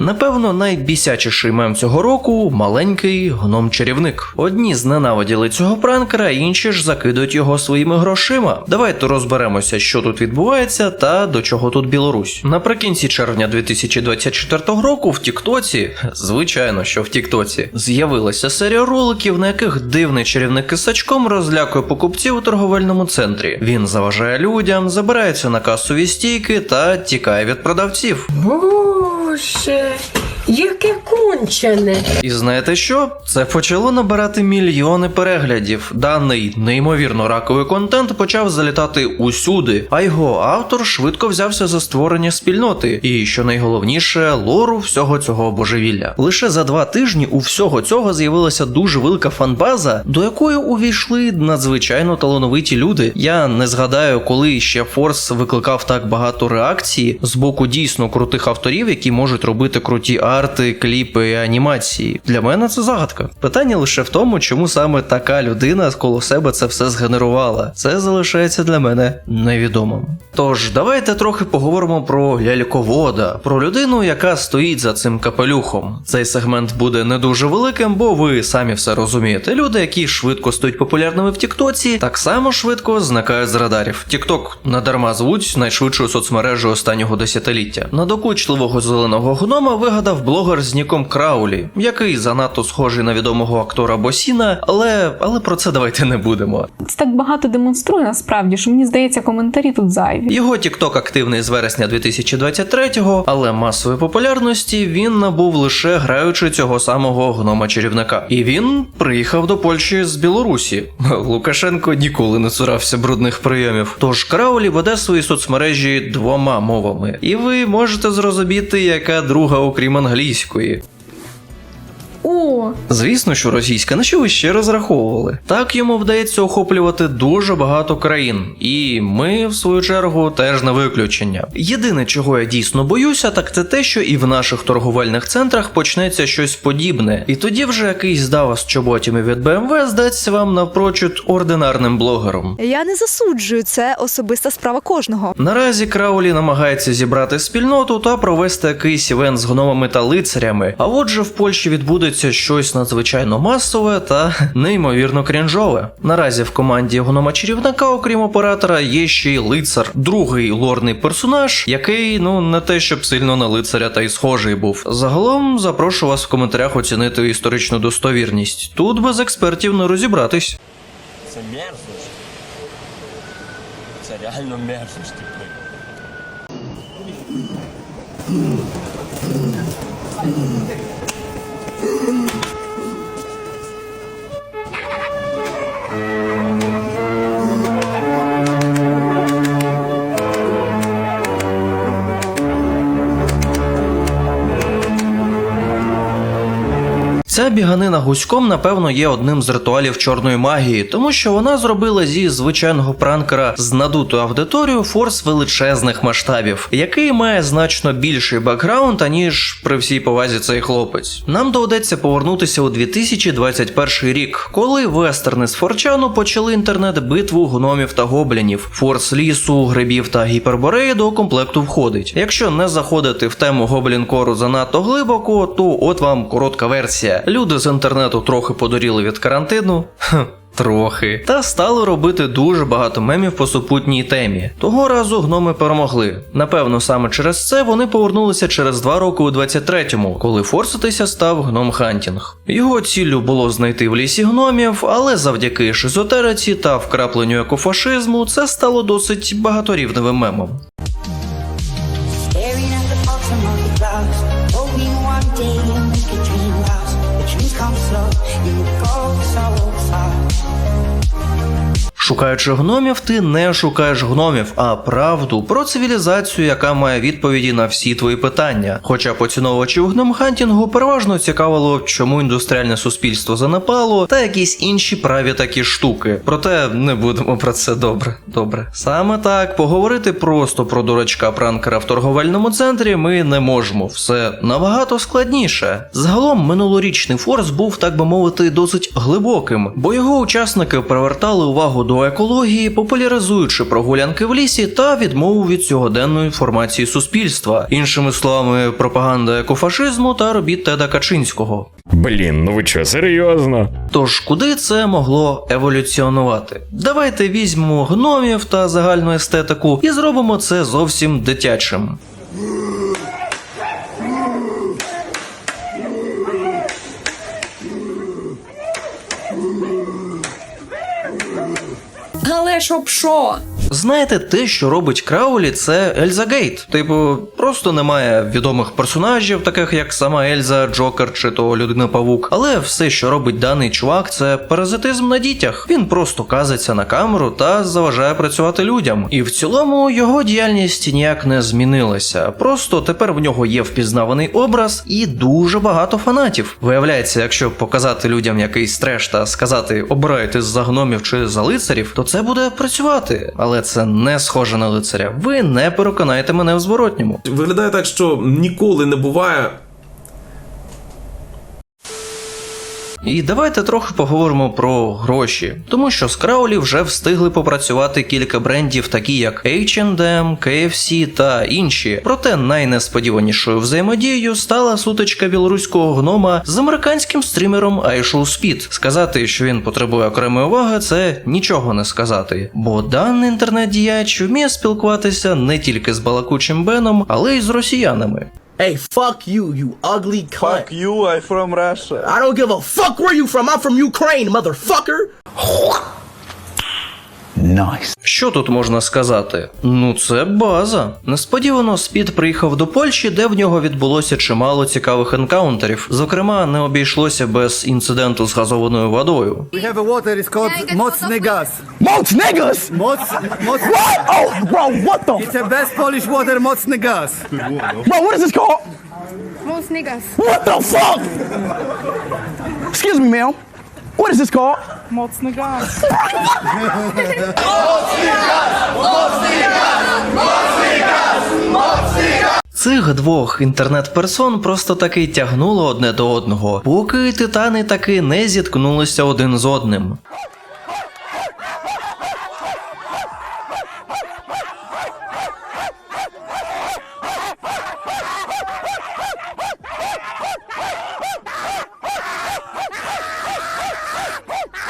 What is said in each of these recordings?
Напевно, найбісячіший мем цього року маленький гном-чарівник. Одні зненавиділи цього пранкера, інші ж закидують його своїми грошима. Давайте розберемося, що тут відбувається та до чого тут Білорусь. Наприкінці червня 2024 року в Тіктоці, звичайно, що в Тіктоці, з'явилася серія роликів, на яких дивний чарівник із сачком розлякує покупців у торговельному центрі. Він заважає людям, забирається на касові стійки та тікає від продавців. Боже, яке кончене. І знаєте що? Це почало набирати мільйони переглядів. Даний неймовірно раковий контент почав залітати усюди, а його автор швидко взявся за створення спільноти. І що найголовніше, лору всього цього божевілля. Лише за два тижні у всього цього з'явилася дуже велика фанбаза, до якої увійшли надзвичайно талановиті люди. Я не згадаю, коли ще Форс викликав так багато реакцій з боку дійсно крутих авторів, які можуть робити круті арти, кліпи і анімації. Для мене це загадка. Питання лише в тому, чому саме така людина коло себе це все згенерувала. Це залишається для мене невідомим. Тож давайте трохи поговоримо про ляльковода, про людину, яка стоїть за цим капелюхом. Цей сегмент буде не дуже великим, бо ви самі все розумієте. Люди, які швидко стають популярними в Тіктоці, так само швидко зникають з радарів. Тікток надарма звуть найшвидшою соцмережею останнього десятиліття. Надокучливого зеленого гнома вигадав блогер з ніком Краулі, який занадто схожий на відомого актора Босіна, але, але про це давайте не будемо. Це так багато демонструє насправді, що мені здається, коментарі тут зайві. Його TikTok активний з вересня 2023-го, але масової популярності він набув лише граючи цього самого гнома чарівника. І він приїхав до Польщі з Білорусі. Лукашенко ніколи не цурався брудних прийомів. Тож Краулі веде свої соцмережі двома мовами, і ви можете зрозуміти, яка друга, окрім англійської. О, Звісно, що російська, на що ви ще розраховували? Так йому вдається охоплювати дуже багато країн, і ми, в свою чергу, теж не виключення. Єдине, чого я дійсно боюся, так це те, що і в наших торговельних центрах почнеться щось подібне, і тоді вже якийсь Давас чоботями від BMW здасться вам напрочуд ординарним блогером. Я не засуджую, це особиста справа кожного. Наразі Краулі намагається зібрати спільноту та провести якийсь івент з гномами та лицарями. А отже, в Польщі відбудеться щось надзвичайно масове та неймовірно крінжове. Наразі в команді гнома чарівника, окрім оператора, є ще й лицар, другий лорний персонаж, який ну не те, щоб сильно на лицаря та й схожий був. Загалом запрошу вас в коментарях оцінити історичну достовірність. Тут без експертів не розібратись. Це мерзость. Це реально мерзость, типу. Música Ця біганина гуськом, напевно, є одним з ритуалів чорної магії, тому що вона зробила зі звичайного пранкера з надутою аудиторією форс величезних масштабів, який має значно більший бекграунд, аніж при всій повазі цей хлопець. Нам доведеться повернутися у 2021 рік, коли вестерни з Форчану почали інтернет-битву гномів та гоблінів. Форс лісу, грибів та гіпербореї до комплекту входить. Якщо не заходити в тему гоблінкору занадто глибоко, то от вам коротка версія. Люди з інтернету трохи подоріли від карантину. Трохи. Та стали робити дуже багато мемів по супутній темі. Того разу гноми перемогли. Напевно, саме через це вони повернулися через два роки у 23-му, коли форситися став гном Хантінг. Його ціллю було знайти в лісі гномів, але завдяки шизотериці та вкрапленню екофашизму це стало досить багаторівневим мемом. Шукаючи гномів, ти не шукаєш гномів, а правду про цивілізацію, яка має відповіді на всі твої питання. Хоча поціновувачів гномхантінгу переважно цікавило, чому індустріальне суспільство занепало, та якісь інші праві такі штуки. Проте не будемо про це добре. Добре. Саме так, поговорити просто про дурачка пранкера в торговельному центрі ми не можемо. Все набагато складніше. Загалом минулорічний форс був, так би мовити, досить глибоким, бо його учасники привертали увагу до до екології, популяризуючи прогулянки в лісі та відмову від сьогоденної інформації суспільства, іншими словами, пропаганда екофашизму та робіт Теда Качинського. Блін, ну ви чо, серйозно? Тож куди це могло еволюціонувати? Давайте візьмемо гномів та загальну естетику і зробимо це зовсім дитячим. Але щоб що? Знаєте, те, що робить Краулі, це Ельза Гейт. Типу, просто немає відомих персонажів, таких як сама Ельза, Джокер чи то Людина Павук. Але все, що робить даний чувак, це паразитизм на дітях. Він просто казиться на камеру та заважає працювати людям. І в цілому його діяльність ніяк не змінилася. Просто тепер в нього є впізнаваний образ і дуже багато фанатів. Виявляється, якщо показати людям якийсь треш та сказати обирайте за гномів чи за лицарів, то це буде працювати. Але це не схоже на лицаря. Ви не переконаєте мене в зворотньому. Виглядає так, що ніколи не буває І давайте трохи поговоримо про гроші, тому що з Краулі вже встигли попрацювати кілька брендів, такі як H&M, KFC та інші. Проте найнесподіванішою взаємодією стала сутичка білоруського гнома з американським стрімером iShow Speed. Сказати, що він потребує окремої уваги, це нічого не сказати, бо даний інтернет-діяч вміє спілкуватися не тільки з балакучим Беном, але й з росіянами. Hey, fuck you, you ugly cunt. Fuck you, I'm from Russia. I don't give a fuck where you from. I'm from Ukraine, motherfucker. Що тут можна сказати? Ну, це база. Несподівано Спід приїхав до Польщі, де в нього відбулося чимало цікавих енкаунтерів. Зокрема, не обійшлося без інциденту з газованою водою. We have a water, it's called mocny gas. Most niggas. Moc, moc, What? Oh, bro, what the? it's a best Polish water, mocny gas. Bro, what is this called? Most niggas. What the fuck? Excuse me, ma'am. What is this called? Mocny gaz. Цих двох інтернет-персон просто таки тягнуло одне до одного, поки титани таки не зіткнулися один з одним.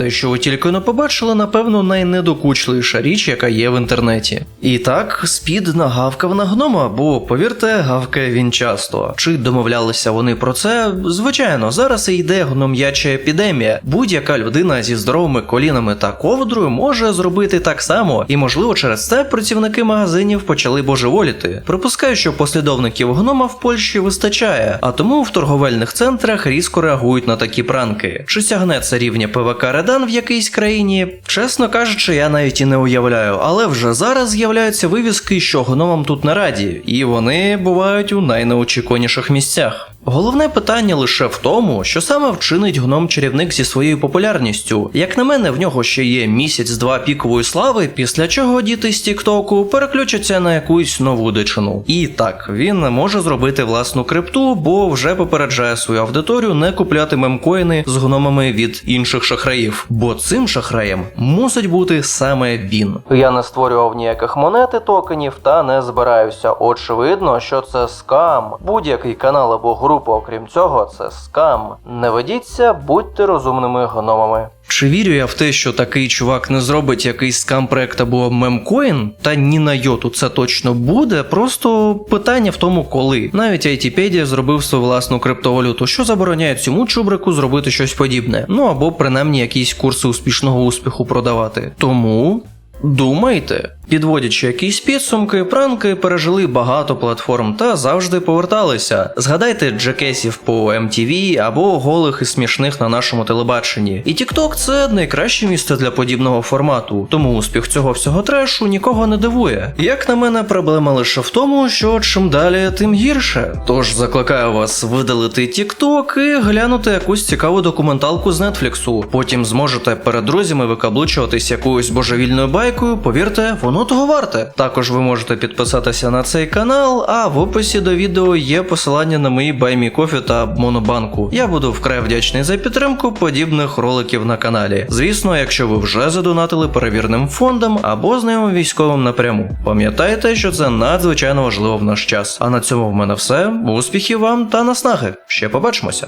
Те, що ви тільки не побачили, напевно, найнедокучливіша річ, яка є в інтернеті. І так, спід нагавкав на гнома, бо повірте, гавкає він часто. Чи домовлялися вони про це? Звичайно, зараз і йде гном'яча епідемія. Будь-яка людина зі здоровими колінами та ковдрою може зробити так само, і можливо через це працівники магазинів почали божеволіти. Припускаю, що послідовників гнома в Польщі вистачає, а тому в торговельних центрах різко реагують на такі пранки. Чи сягне це рівня ПВК Редан в якійсь країні? Чесно кажучи, я навіть і не уявляю, але вже зараз з'являються вивіски, що гномам тут не раді, і вони бувають у найнеочікуваніших місцях. Головне питання лише в тому, що саме вчинить гном чарівник зі своєю популярністю. Як на мене, в нього ще є місяць-два пікової слави, після чого діти з Тіктоку переключаться на якусь нову дичину. І так, він може зробити власну крипту, бо вже попереджає свою аудиторію не купляти мемкоїни з гномами від інших шахраїв. Бо цим шахраєм мусить бути саме він. Я не створював ніяких монет токенів та не збираюся. Очевидно, що це скам. Будь-який канал або група, окрім цього, це скам. Не ведіться, будьте розумними гномами. Чи вірю я в те, що такий чувак не зробить якийсь скам проект або мемкоін? Та ні на йоту це точно буде. Просто питання в тому, коли. Навіть айтіпедія зробив свою власну криптовалюту, що забороняє цьому чубрику зробити щось подібне. Ну або принаймні якісь курси успішного успіху продавати. Тому. Думайте, підводячи якісь підсумки, пранки пережили багато платформ та завжди поверталися. Згадайте джекесів по MTV або голих і смішних на нашому телебаченні. І TikTok – це найкраще місце для подібного формату, тому успіх цього всього трешу нікого не дивує. Як на мене, проблема лише в тому, що чим далі, тим гірше. Тож закликаю вас видалити TikTok і глянути якусь цікаву документалку з Нетфліксу. Потім зможете перед друзями викаблучуватись якоюсь божевільною байкою. Повірте, воно Ну того варте. Також ви можете підписатися на цей канал, а в описі до відео є посилання на мої баймі кофі та монобанку. Я буду вкрай вдячний за підтримку подібних роликів на каналі. Звісно, якщо ви вже задонатили перевірним фондам або знайомим військовим напряму. Пам'ятайте, що це надзвичайно важливо в наш час. А на цьому в мене все. Успіхів вам та наснаги. Ще побачимося.